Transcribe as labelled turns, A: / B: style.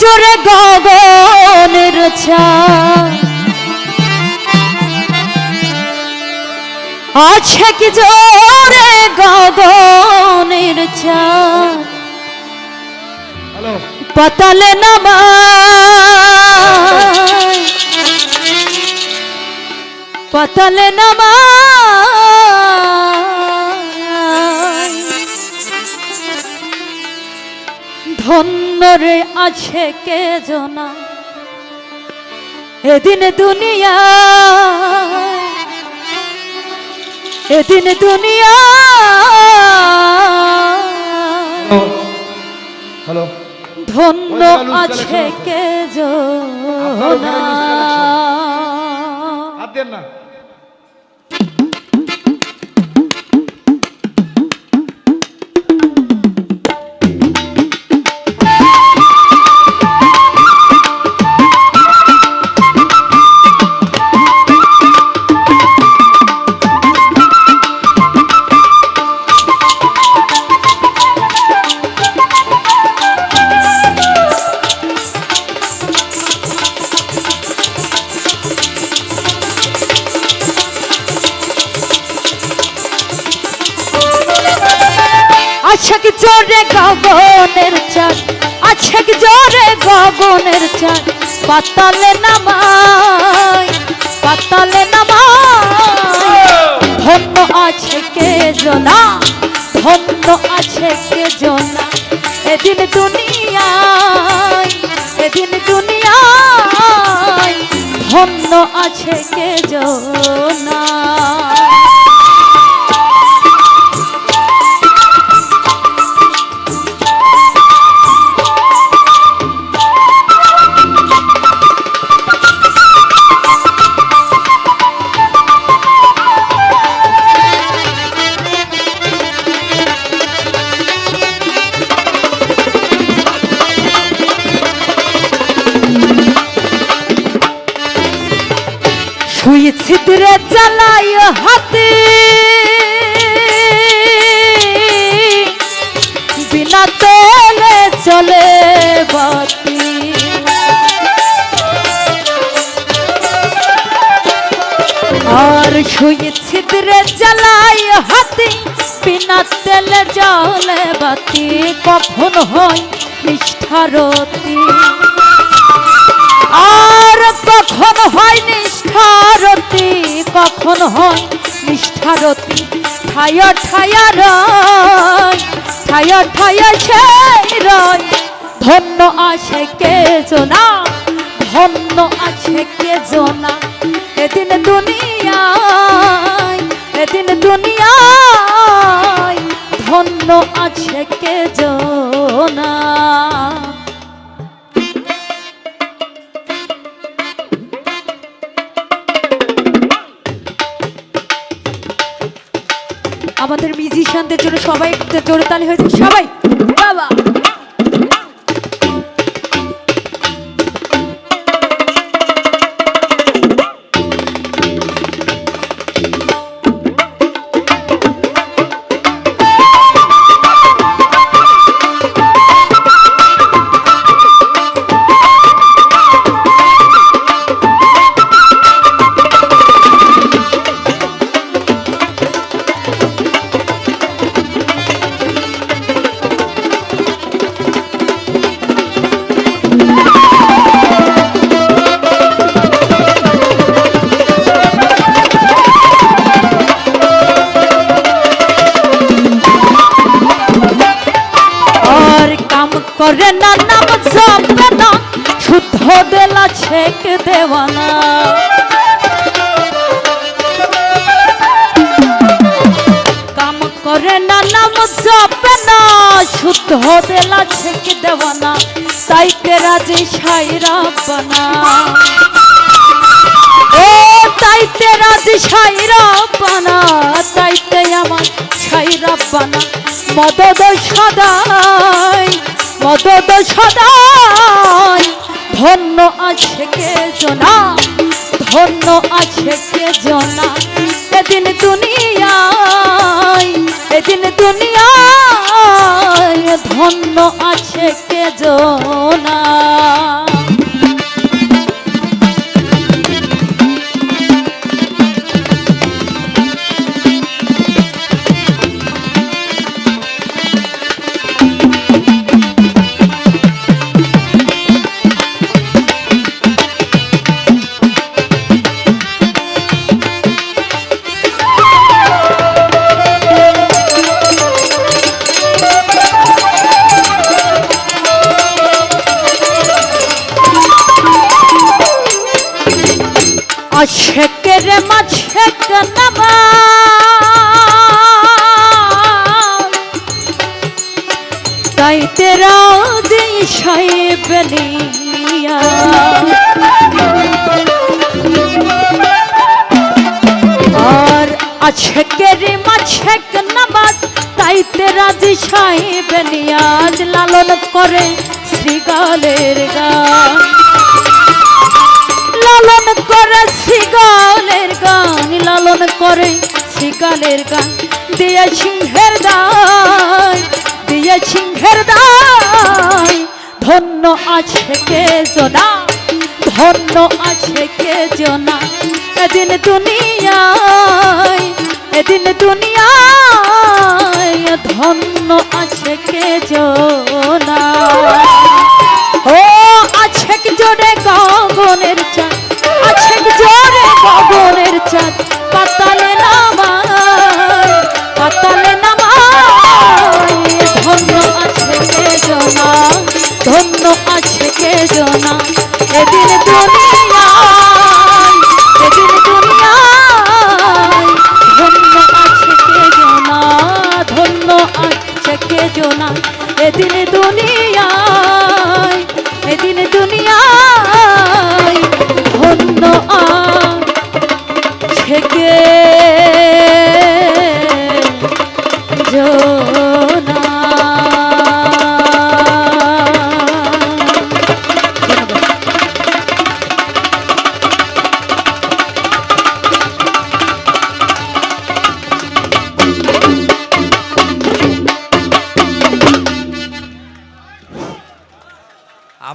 A: জোরে গগনের আছে কি জোরে গগনের পাতালে নামায়। পাতালে নামায়। ধন্যরে আছে কে জনা? এদিন দুনিয়া এদিন দুনিয়া
B: হ্যালো
A: ধন্য আছে কে জনা?
B: না।
A: জোরে গগনের চাঁদ আছে জোরে গগনের চাঁদ পাতালে নামাই পাতালে নামাই। ধন্য আছে কে জনা, ধন্য আছে কে জনা? এদিন দুনিয়ায় এদিন দুনিয়ায় ধন্য আছে কে জনা। ছিদ্রে জ্বালাই হাতে। বিনা তেলে চলে বাতি। আর সুই ছিদ্রে জ্বালাই হাতে, বিনা তেলে জলে বাতি। কখন হয় নিষ্ঠারতি আর কখন হয় নিষ্ঠারতি? কখন হয় নিষ্ঠারতি? ঠায়া ঠায়া রয়, ঠায়া ঠায়া সেই রয়। ধন্য আছে কে জনা? ধন্য আছে কে জনা? এদিন দুনিয়ায় এদিন দুনিয়ায় ধন্য আছে কে জনা? মিউজিশিয়ানদের জন্য সবাই জোরে তালি হয়েছে। সবাই বাবা। করে নাম জপে শুদ্ধ দেলা ছেক দেওয়ানা। কাম করে নাম জপে শুদ্ধ দেলা ছেক দেওয়ানা, তাইতে রাজি সাইরা বানা। ও তাইতে রাজি সাইরা বানা, তাইতে আমার সাইরা বানা। মদদ সদাই মদদ সদাই। ধন্য আছে কে জনা? ধন্য আছে কে জনা? এদিন দুনিয়ায় এদিন দুনিয়ায় ধন্য আছে কে জনা? রে মাঝে তাই তেরা দিন সাহেব আর আছে কেরে মাঝে নামাজ তাই তেরা দি সাহেব নিয়াজ লালন করে শ্রীগালের গান। লালন করে শ্রীগালের গান, লালন করে শ্রীগালের গান। দিয়ে সিংহের দায়, দিয়ে সিংহের দায়। ধন্য আছে কে জনা ধন্য আছে কে জনা এদিন দুনিয়ায় এদিন দুনিয়ায় ধন্য আছে কে জনা আছে কে জনা এদিন দুনিয়ায়